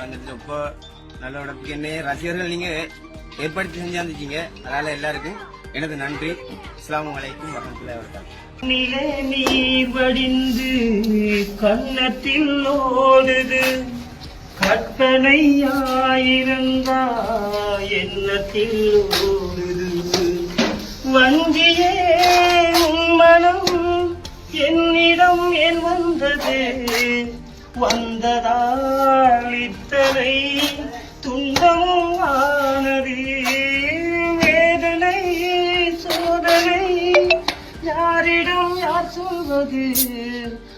வந்துட்டு இப்போ நல்ல உடம்புக்கு என்ன ரசிகர்கள் நீங்க ஏற்படுத்தி செஞ்சாந்துச்சீங்க அதனால எல்லாருக்கும் எனது நன்றி. அஸ்ஸலாமு வலைக்கும் வரமத்துல வபரகாத்துஹு. நிலை நீ வடிந்து கன்னத்தில் ஓடுது. கற்பனையாயிருந்தா எண்ணத்தில் ஓடுது. வங்கியே மனம் என்னிடம் என் வந்தது? வந்ததால் இத்தனை துன்பமும் ஆனது. வேதனை சோதனை யாரிடம் யார் சொல்வது?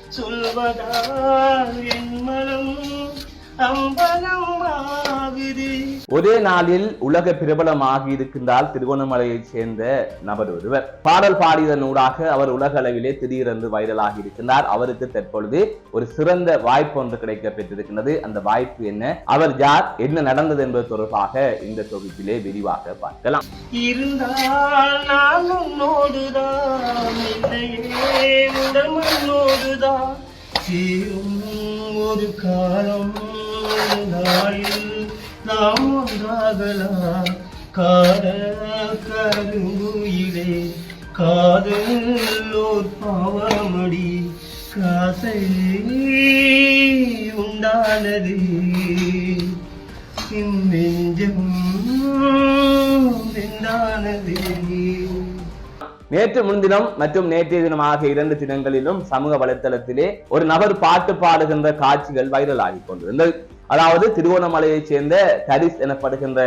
சொல்வதால் ஒரே நாளில் உலக பிரபலமாகி இருக்கின்றால் திருகோணமலையைச் சேர்ந்த நபர் ஒருவர். பாடல் பாடியதன் ஊடாக அவர் உலக அளவிலே திடீரென்று வைரலாகி இருக்கின்றார். அவருக்கு தற்பொழுது ஒரு சிறந்த வாய்ப்பு ஒன்று கிடைக்க பெற்றிருக்கின்றது. அந்த வாய்ப்பு என்ன? அவர் யார்? என்ன நடந்தது என்பது தொடர்பாக இந்த தொகுப்பிலே விரிவாக பார்க்கலாம். ஒரு காலம் நாளில் நாம் கார கருங்குயிலே காதலோர் பாவமடி காசை உண்டானது. நெஞ்சம் வெந்தானது நேற்று முன்தினம் மற்றும் நேற்றைய தினம் ஆகிய இரண்டு தினங்களிலும் சமூக வலைத்தளத்திலே ஒரு நபர் பாட்டு பாடுகின்ற காட்சிகள் வைரல் வைரலாகி கொண்டிருந்தது. அதாவது திருவோணமலையைச் சேர்ந்த தரிஸ் எனப்படுகின்ற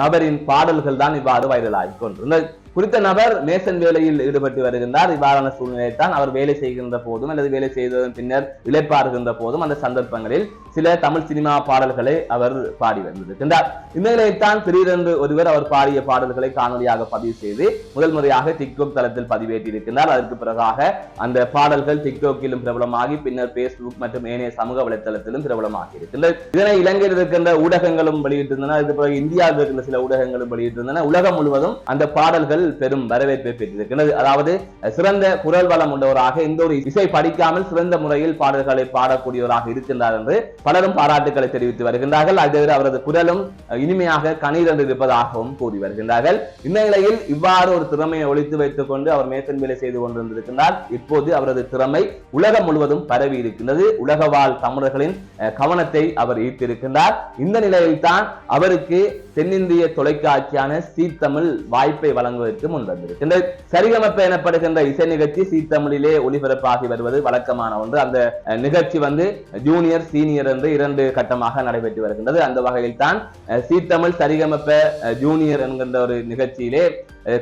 நபரின் பாடல்கள் தான் இவ்வாறு வைரலாகி கொண்டிருந்தது. குறித்த நபர் மேசன் வேலையில் ஈடுபட்டு வருகின்றார். இவ்வாறான சூழ்நிலையில் தான் அவர் வேலை செய்கின்ற போதும் அல்லது வேலை செய்ததன் பின்னர் இழைப்பாருகின்ற போதும் அந்த சந்தர்ப்பங்களில் சில தமிழ் சினிமா பாடல்களை அவர் பாடி வந்திருக்கின்றார். இந்த நிலையைத்தான் திடீரென்று ஒருவர் அவர் பாடிய பாடல்களை காணொலியாக பதிவு செய்து முதல் முறையாக டிக்டாக் தளத்தில் பதிவேற்றியிருக்கின்றார். அதற்கு பிறகாக அந்த பாடல்கள் டிக்டாக்கிலும் பிரபலமாகி பின்னர் பேஸ்புக் மற்றும் ஏனைய சமூக வலைத்தளத்திலும் பிரபலமாகி இருக்கின்றது இதனை இலங்கையில் இருக்கின்ற ஊடகங்களும் வெளியிட்டிருந்தன. அதுக்கு பிறகு இந்தியாவில் இருக்கின்ற சில ஊடகங்களும் வெளியிட்டிருந்தன. உலகம் முழுவதும் அந்த பாடல்கள் பெரும் வரவேற்பை பெற்றிருக்கிறது அதாவது சிறந்த குரல் வளம் உள்ளவராக எந்த ஒரு இசை படிக்காமல் சிறந்த முறையில் பாடல்களை பாடக்கூடியவராக இருக்கின்றார் என்று பலரும் பாராட்டுக்களை தெரிவித்து வருகின்றார்கள். அதே அவரது குரலும் இனிமையாக கணீரென்று இருப்பதாகவும் கூறி வருகின்றார்கள். இந்த நிலையில் இவ்வாறு ஒரு திறமையை ஒழித்து வைத்துக் கொண்டு அவர் மேசன் வேலை செய்து கொண்டிருந்திருக்கின்றார். இப்போது அவரது திறமை உலகம் முழுவதும் பரவி இருக்கின்றது. உலக வாழ் தமிழர்களின் கவனத்தை அவர் ஈர்த்திருக்கின்றார். இந்த நிலையில் தான் அவருக்கு தென்னிந்திய தொலைக்காட்சியான சீ தமிழ் வாய்ப்பை வழங்குவதற்கு முன்வந்தது இந்த சரிகமப்ப எனப்படுகின்ற இசை நிகழ்ச்சி சீ தமிழிலே ஒளிபரப்பாகி வருவது வழக்கமான ஒன்று. அந்த அஹ், நிகழ்ச்சி வந்து ஜூனியர் சீனியர் என்று இரண்டு கட்டமாக நடைபெற்று வருகின்றது. அந்த வகையில் தான் அஹ், சீ தமிழ் சரிகமப்ப அஹ், ஜூனியர் என்கின்ற ஒரு நிகழ்ச்சியிலே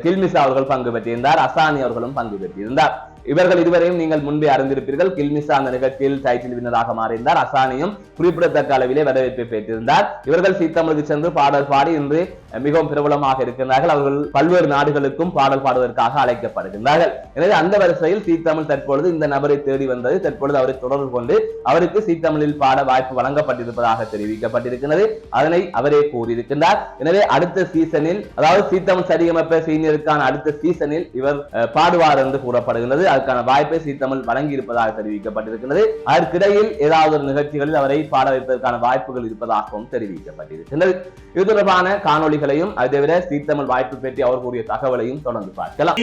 கில்மிசா அவர்கள் பங்கு பெற்றிருந்தார் அசானி அவர்களும் பங்கு பெற்றிருந்தார். இவர்கள் இருவரையும் நீங்கள் முன்பே அறிந்திருப்பீர்கள். கில்மிசா அந்த நிகழ்ச்சியில் டைட்டில் வின்னராக மாறியிருந்தார். அசானியும் குறிப்பிடத்தக்க அளவிலே வரவேற்பை பெற்றிருந்தார். இவர்கள் சீத்தமிழுக்கு சென்று பாடல் பாடி இன்று மிகவும் பிரபலமாக இருக்கின்றார்கள். அவர்கள் பல்வேறு நாடுகளுக்கும் பாடல் பாடுவதற்காக அழைக்கப்படுகின்றார்கள். எனவே அந்த வரிசையில் சீத்தமிழ் தற்பொழுது இந்த நபரை தேடி வந்தது. தற்பொழுது அவரை தொடர்பு கொண்டு அவருக்கு சீத்தமிழில் பாட வாய்ப்பு வழங்கப்பட்டிருப்பதாக தெரிவிக்கப்பட்டிருக்கிறது. அதனை அவரே கூறியிருக்கின்றார். எனவே அடுத்த சீசனில் அதாவது சீத்தமிழ் சரியமப்ப சீனியருக்கான அடுத்த சீசனில் இவர் அஹ், பாடுவார் என்று கூறப்படுகிறது அதற்கான வாய்ப்பை சீத்தமிழ் வழங்கி இருப்பதாக தெரிவிக்கப்பட்டிருக்கிறது. அதற்கிடையில் ஏதாவது ஒரு நிகழ்ச்சிகளில் அவரை பாட வைப்பதற்கான வாய்ப்புகள் இருப்பதாகவும் தெரிவிக்கப்பட்டிருக்கிறது இது தொடர்பான காணொளிகளையும் அதை தவிர சீத்தமிழ் வாய்ப்பு பற்றி அவர் கூறிய தகவலையும் தொடர்ந்து பார்க்கலாம்.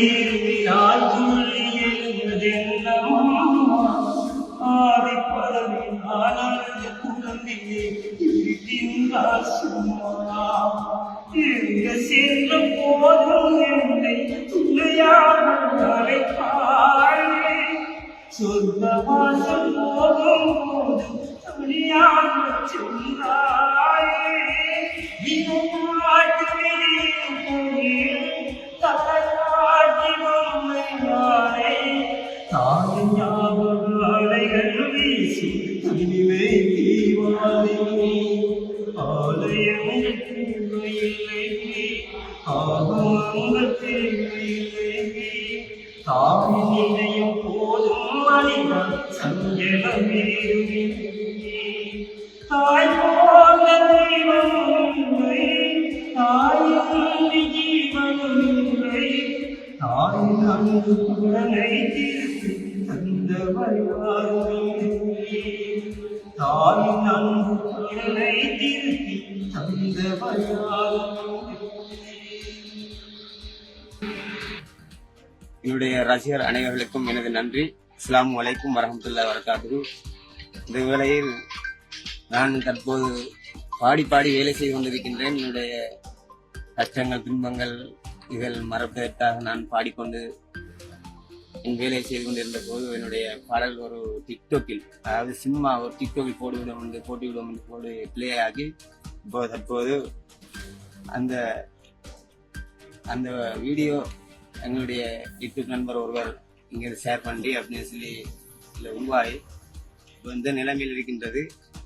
எங்க சென்ற போதும் வாசம் போதும் போதும் துணியாக சென்றாயே வெளியில் போகிறேன் தாலாட்டி பொம்மை நானே தாய் ஞாபக அலைகள் வீசி இனிமே ஆலயம் ஆகமங்கள் தேவையில்லை தாயின் போதும். என்னுடைய ரசிகர் அனைவர்களுக்கும் எனது நன்றி. இஸ்லாம் வலைக்கும் வரஹமத்துல்லாஹி வரக்காத்து இந்த வேளையில் நான் தற்போது பாடி பாடி வேலை செய்து கொண்டிருக்கின்றேன். என்னுடைய கஷ்டங்கள் துன்பங்கள் இதில் மறப்பதற்காக நான் பாடிக்கொண்டு என் வேலை செய்து கொண்டிருந்த போது என்னுடைய பாடல் ஒரு டிக்டோக்கில் அதாவது சினிமா ஒரு டிக்டோக்கில் போட்டுவிடும் என்று போட்டுவிடும் என்று போட்டு பிளே ஆகி இப்போ தற்போது அந்த அந்த வீடியோ எங்களுடைய யூடியூப் நண்பர் ஒருவர் இங்கே ஷேர் பண்ணி அப்படின்னு சொல்லி இதில் உருவாகி இப்போ இந்த நிலைமையில் இருக்கின்றது.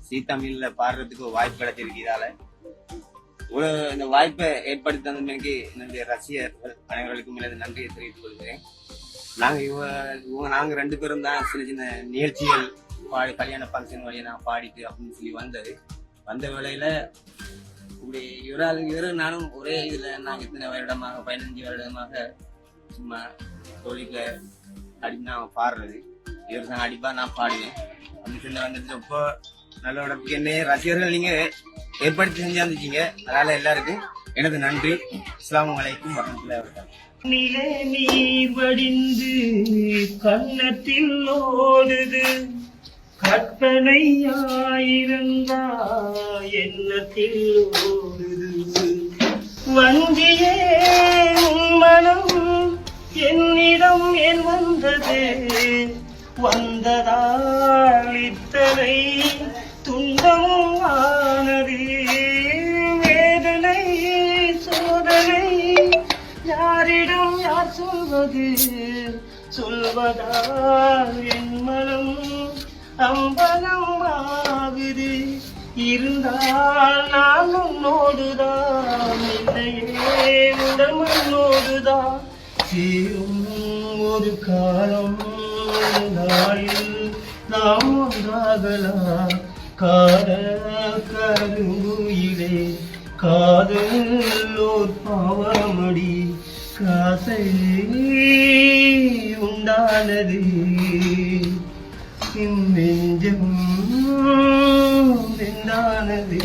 சீ தமிழில் பாடுறதுக்கு ஒரு வாய்ப்பு கிடைச்சிருக்கிறதால ஒரு இந்த வாய்ப்பை ஏற்படுத்தி தந்தமைக்கு என்னுடைய ரசிகர்கள் அனைவர்களுக்கும் எனது நன்றியை தெரிவித்துக் கொள்கிறேன். நாங்கள் இவ இவங்க நாங்கள் ரெண்டு பேரும் தான் சின்ன சின்ன நிகழ்ச்சிகள் பாடி கல்யாண ஃபங்க்ஷன் வழியை நான் பாடிட்டு அப்படின்னு சொல்லி வந்தது. வந்த வேளையில் இப்படி இவரால் இவரும் நானும் ஒரே இதில் நாங்கள் இத்தனை வருடமாக பதினஞ்சு வருடமாக சும்மா தொழில அடினா பாடுறது. இவர் தான் அடிப்பா நான் பாடுவேன். அப்படின்னு சொல்லி வந்துட்டு இப்போ நல்ல உடம்புக்கு என்ன ரசிகர்கள் நீங்க ஏற்படுத்தி செஞ்சாந்துச்சீங்க அதனால எல்லாருக்கும் எனது நன்றி. இஸ்லாம் வலைக்கும் வரமத்துல நில நிலே வடிந்து கன்னத்தில் ஓடுது. கற்பனையாயிருந்தா எண்ணத்தில் ஓடுது. வங்கியே மனம் என்னிடம் ஏன் வந்தது? வந்ததால் இத்தனை துன்பமும் ஆனது. வேதனை சோதனை யாரிடம் யார் சொல்வது? சொல்வதால் என் மனம் அம்பலம் ஆகுது. இருந்தால் நான் உன்னோடுதான் இல்லையே உடல் மண்ணோடுதான். சேரும் ஒரு காலம் நாளில் நாம் ஒன்றாகலாம் காத கருங்குயிலே காதல் ஓர் பாவமடி. காசை உண்டானது என் நெஞ்சம் வெந்தானது